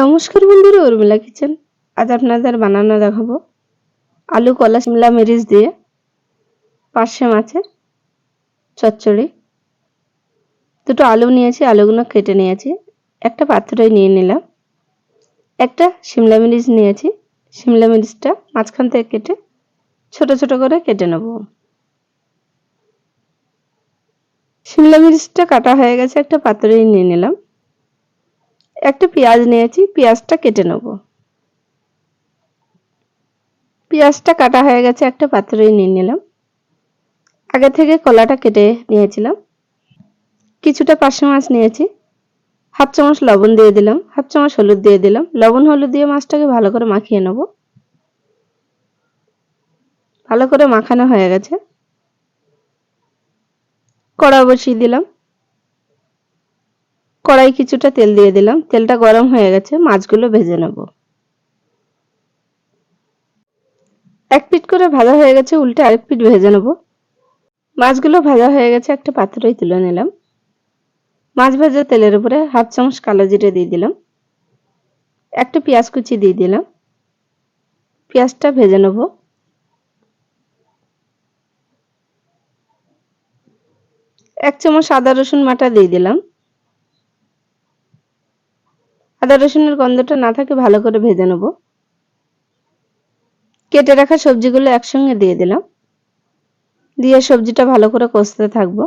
নমস্কার বন্ধুরা, উর্মিলা কিচেন। আজ আপনাদের বানানো দেখাবো আলু, কলা শিমলা মরিচ দিয়ে পার্শে মাছের চচ্চড়ি। দুটো আলু নিয়েছি, আলুগুলো কেটে নিয়েছি। একটা পাত্রে নিয়ে নিলাম। একটা শিমলা মরিচ নিয়েছি। শিমলা মরিচটা মাঝখান থেকে কেটে ছোট ছোট করে কেটে নেব। শিমলা মরিচটা কাটা হয়ে গেছে, একটা পাত্রে নিয়ে নিলাম। একটা পেঁয়াজ নিয়েছি, পেঁয়াজটা কেটে নেব। পেঁয়াজটা কাটা হয়ে গেছে, একটা পাত্রে নিয়ে নিলাম। আগে থেকে কলাটা কেটে নিয়েছিলাম। কিছুটা পার্শে মাছ নিয়েছি। হাফ চামচ লবণ দিয়ে দিলাম, হাফ চামচ হলুদ দিয়ে দিলাম। লবণ হলুদ দিয়ে মাছটাকে ভালো করে মাখিয়ে নেব। ভালো করে মাখানো হয়ে গেছে। কড়া বসিয়ে দিলাম। কড়াই কিছুটা তেল দিয়ে দিলাম। তেলটা গরম হয়ে গেছে, মাছগুলো ভেজে নেব। এক পিট করে ভাজা হয়ে গেছে, উল্টে আরেক পিট ভেজে নেব। মাছগুলো ভাজা হয়ে গেছে, একটা পাত্রই তুলে নিলাম। মাছ ভাজা তেলের উপরে হাফ চামচ কালো জিরে দিয়ে দিলাম। একটা পেঁয়াজ কুচি দিয়ে দিলাম। পেঁয়াজটা ভেজে নেব। এক চামচ আদা রসুন বাটা দিয়ে দিলাম। আদা রসুনের গন্ধটা না থাকে, ভালো করে ভেজে নেব। কেটে রাখা সবজিগুলো একসঙ্গে দিয়ে দিলাম। দিয়ে সবজিটা ভালো করে কষতে থাকব।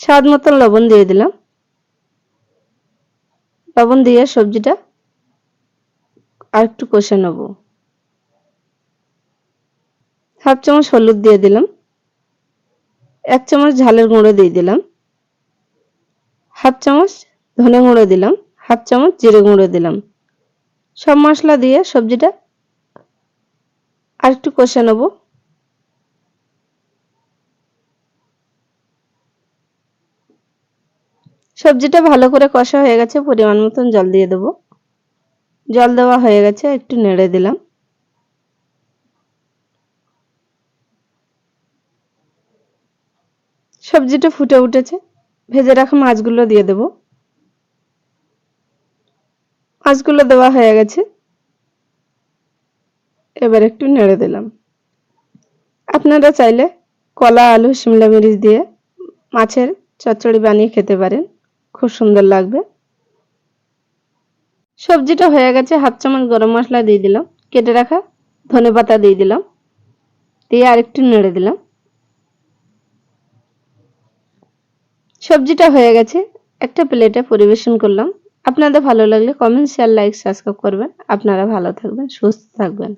স্বাদ মতন লবণ দিয়ে দিলাম। লবণ দিয়ে সবজিটা আর একটু কষে নেব। হাফ চামচ হলুদ দিয়ে দিলাম। এক চামচ ঝালের গুঁড়ো দিয়ে দিলাম। হাফ চামচ ধনে গুঁড়ো দিলাম। হাফ চামচ জিরে গুঁড়ো দিলাম। সব মশলা দিয়ে সবজিটা আর একটু কষে নেব। সবজিটা ভালো করে কষা হয়ে গেছে, পরিমাণ মতন জল দিয়ে দেবো। জল দেওয়া হয়ে গেছে, একটু নেড়ে দিলাম। সবজিটা ফুটে উঠেছে। ভেজে রাখা মাছগুলো দিয়ে দেব। মাছগুলো দেওয়া হয়ে গেছে। এবার একটু নেড়ে দিলাম। আপনারা চাইলে কলা, আলু, শিমলা মরিচ দিয়ে মাছের চচ্চড়ি বানিয়ে খেতে পারেন। খুব সুন্দর লাগবে। সবজিটা হয়ে গেছে, হাফ চামচ গরম মশলা দিয়ে দিলাম। কেটে রাখা ধনে পাতা দিয়ে দিলাম। দিয়ে আরেকটু নেড়ে দিলাম। সবজিটা হয়ে গেছে, একটা প্লেটে পরিবেশন করলাম। আপনাদের ভালো লাগলে কমেন্ট শেয়ার লাইক সাবস্ক্রাইব করবেন। আপনারা ভালো থাকবেন, সুস্থ থাকবেন।